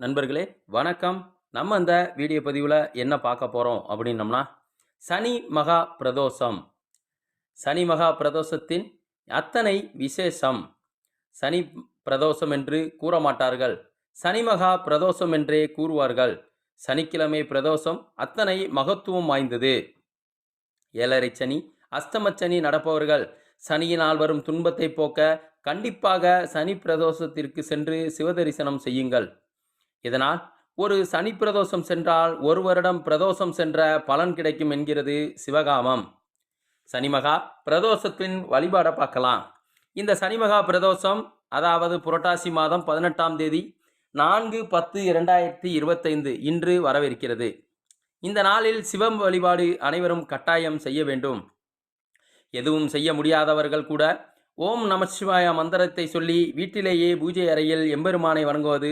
நண்பர்களே வணக்கம். நம்ம இந்த வீடியோ பதிவில் என்ன பார்க்க போகிறோம் அப்படின்னம்னா சனி மகா பிரதோஷம். சனி மகா பிரதோஷத்தின் அத்தனை விசேஷம். சனி பிரதோஷம் என்று கூற மாட்டார்கள். சனி மகா பிரதோஷம் என்றே கூறுவார்கள். சனிக்கிழமை பிரதோஷம் அத்தனை மகத்துவம் வாய்ந்தது. ஏழரை சனி அஸ்தமச்சனி நடப்பவர்கள் சனியினால் வரும் துன்பத்தை போக்க கண்டிப்பாக சனி பிரதோஷத்திற்கு சென்று சிவதரிசனம் செய்யுங்கள். இதனால் ஒரு சனி பிரதோஷம் சென்றால் ஒரு வருடம் பிரதோஷம் சென்ற பலன் கிடைக்கும் என்கிறது சிவகாமம். சனிமகா பிரதோஷத்தின் வழிபாடை பார்க்கலாம். இந்த சனிமகா பிரதோஷம் அதாவது புரட்டாசி மாதம் பதினெட்டாம் தேதி நான்கு பத்து இரண்டாயிரத்தி இருபத்தைந்து இன்று வரவிருக்கிறது. இந்த நாளில் சிவம் வழிபாடு அனைவரும் கட்டாயம் செய்ய வேண்டும். எதுவும் செய்ய முடியாதவர்கள் கூட ஓம் நமசிவாய மந்திரத்தை சொல்லி வீட்டிலேயே பூஜை அறையில் எம்பெருமானை வணங்குவது